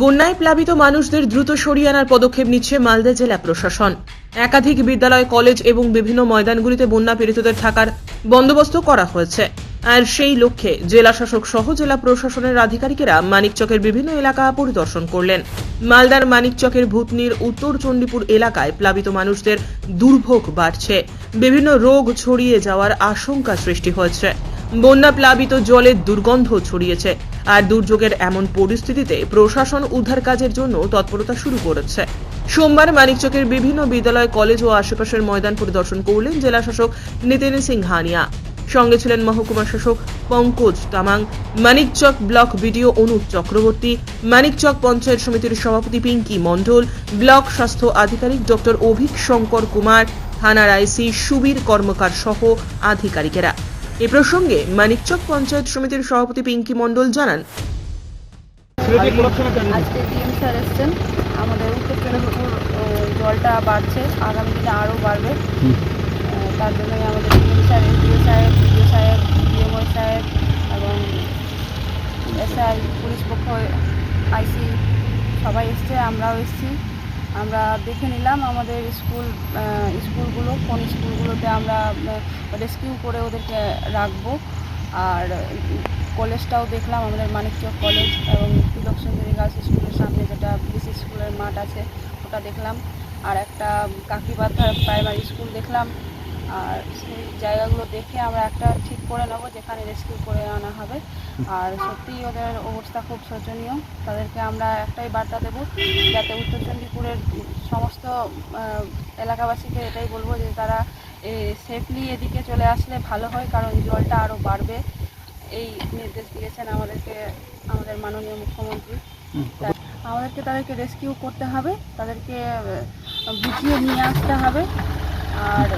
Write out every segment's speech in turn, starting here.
বন্যায় প্লাবিত মানুষদের দ্রুত সরিয়ে আনার পদক্ষেপ নিচ্ছে মালদা জেলা প্রশাসন। একাধিক বিদ্যালয়, কলেজ এবং বিভিন্ন ময়দানগুলিতে বন্যা পীড়িতদের থাকার বন্দোবস্ত করা হয়েছে। আর সেই লক্ষ্যে জেলা শাসক সহ জেলা প্রশাসনের আধিকারিকেরা মানিকচকের বিভিন্ন এলাকা পরিদর্শন করলেন। মালদার মানিকচকের ভূতনির উত্তর চণ্ডীপুর এলাকায় প্লাবিত মানুষদের দুর্ভোগ বাড়ছে। বিভিন্ন রোগ ছড়িয়ে যাওয়ার আশঙ্কা সৃষ্টি হয়েছে। বন্যা প্লাবিত জলের দুর্গন্ধ ছড়িয়েছে। আর দুর্যোগের এমন পরিস্থিতিতে প্রশাসন উদ্ধার কাজের জন্য তৎপরতা শুরু করেছে। সোমবার মানিকচকের বিভিন্ন বিদ্যালয়, কলেজ ও আশেপাশের ময়দান পরিদর্শন করলেন জেলা শাসক নিতিন সিংহানিয়া সঙ্গে ছিলেন মহকুমা শাসক পঙ্কজ তামাং, মানিকচক ব্লক বিডিও অনুপ চক্রবর্তী, মানিকচক পঞ্চায়েত সমিতির সভাপতি পিঙ্কি মণ্ডল, ব্লক স্বাস্থ্য আধিকারিক ডক্টর অভিক শঙ্কর কুমার, থানার আইসি সুবীর কর্মকার সহ আধিকারিকেরা। এ প্রসঙ্গে মানিকচক পঞ্চায়েত সমিতির সভাপতি পিঙ্কি মণ্ডল জানান। আজকে ডিএম স্যার এসছেন। আমাদের উত্তর চন্দ্রপুর জলটা বাড়ছে আগামী দিনে আরও বাড়বে। তার জন্যই আমাদের ডিএম স্যার এসডিও সাহেব বিডিও সাহেব ডিএমও সাহেব এবং এসআই পুলিশ পক্ষ আইসি সবাই এসছে আমরাও এসছি। আমরা দেখে নিলাম আমাদের স্কুল স্কুলগুলো, কোন স্কুলগুলোতে আমরা রেস্কিউ করে ওদেরকে রাখব। আর কলেজটাও দেখলাম, আমাদের মানিকচক কলেজ এবং তিলক সুন্দরী গার্লস স্কুলের সামনে যেটা বিসি স্কুলের মাঠ আছে, ওটা দেখলাম। আর একটা কাকিবাথার প্রাইমারি স্কুল দেখলাম। আর সেই জায়গাগুলো দেখে আমরা একটা ঠিক করে নেব যেখানে রেস্কিউ করে আনা হবে। আর সত্যিই ওদের অবস্থা খুব শোচনীয়। তাদেরকে আমরা একটাই বার্তা দেবো যাতে উত্তর চণ্ডীপুরের সমস্ত এলাকাবাসীকে এটাই বলব যে তারা সেফলি এদিকে চলে আসলে ভালো হয় কারণ জলটা আরও বাড়বে। এই নির্দেশ দিয়েছেন আমাদেরকে আমাদের মাননীয় মুখ্যমন্ত্রী। আমাদেরকে তাদেরকে রেস্কিউ করতে হবে তাদেরকে বুঝিয়ে নিয়ে আসতে হবে। আর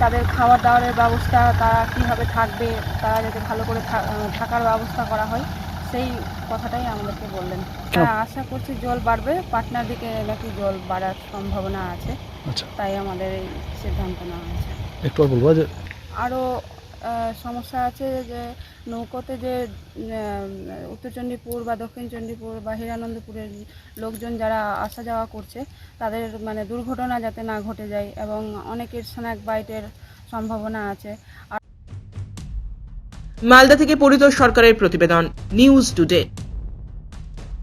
তাদের খাওয়া দাওয়ারের ব্যবস্থা তারা কীভাবে থাকবে তারা যাতে ভালো করে থাকার ব্যবস্থা করা হয় সেই কথাটাই আমাদেরকে বললেন। আশা করছি জল বাড়বে পাটনার দিকে নাকি জল বাড়ার সম্ভাবনা আছে। আচ্ছা। তাই আমাদের এই সিদ্ধান্ত নেওয়া হয়েছে। একটু বলব যে আরও সমস্যা আছে যে নৌকোতে যে উত্তর চণ্ডীপুর বা দক্ষিণ চণ্ডীপুর বা হিরানন্দপুরের লোকজন যারা আসা যাওয়া করছে, তাদের মানে দুর্ঘটনা যাতে না ঘটে যায় এবং অনেকের স্ন্যাক বাইটের সম্ভাবনা আছে। মালদা থেকে পরিতোষ সরকারের প্রতিবেদন, নিউজ টুডে।